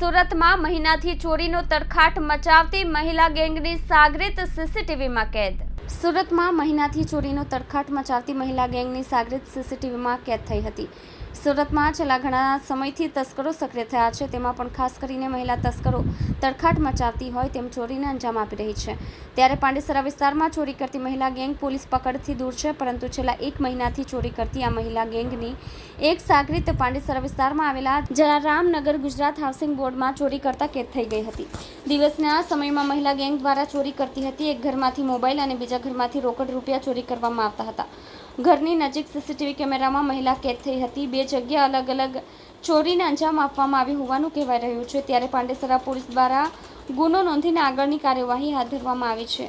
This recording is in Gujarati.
સુરતમાં મહિનાથી ચોરીનો તડખાટ મચાવતી મહિલા ગેંગની સાગરીત સીસીટીવીમાં કેદ. સુરતમાં મહિનાથી ચોરીનો તડખાટ મચાવતી મહિલા ગેંગની સાગરીત સીસીટીવીમાં કેદ થઈ હતી. સુરતમાં છેલ્લા ઘણા સમયથી તસ્કરો સક્રિય થયા છે. તેમાં પણ ખાસ કરીને મહિલા તસ્કરો તડખાટ મચાવતી હોય તેમ ચોરીને અંજામ આપી રહી છે. ત્યારે પાંડેસરા વિસ્તારમાં ચોરી કરતી મહિલા ગેંગ પોલીસ પકડથી દૂર છે, પરંતુ છેલ્લા એક મહિનાથી ચોરી કરતી આ મહિલા ગેંગની એક સાગરીત પાંડેસરા વિસ્તારમાં આવેલા જલારામનગર ગુજરાત હાઉસિંગ બોર્ડમાં ચોરી કરતા કેદ થઈ ગઈ હતી. દિવસના સમયમાં મહિલા ગેંગ દ્વારા ચોરી કરતી હતી. એક ઘરમાંથી મોબાઈલ અને બીજા ઘરમાંથી રોકડ રૂપિયા ચોરી કરવામાં આવતા હતા. ઘરની નજીક સીસીટીવી કેમેરામાં મહિલા કેદ થઈ હતી. બે જગ્યા અલગ અલગ ચોરીને અંજામ આપવામાં આવી હોવાનું કહેવાય રહ્યું છે. ત્યારે પાંડેસરા પોલીસ દ્વારા ગુનો નોંધીને આગળની કાર્યવાહી હાથ ધરવામાં આવી છે.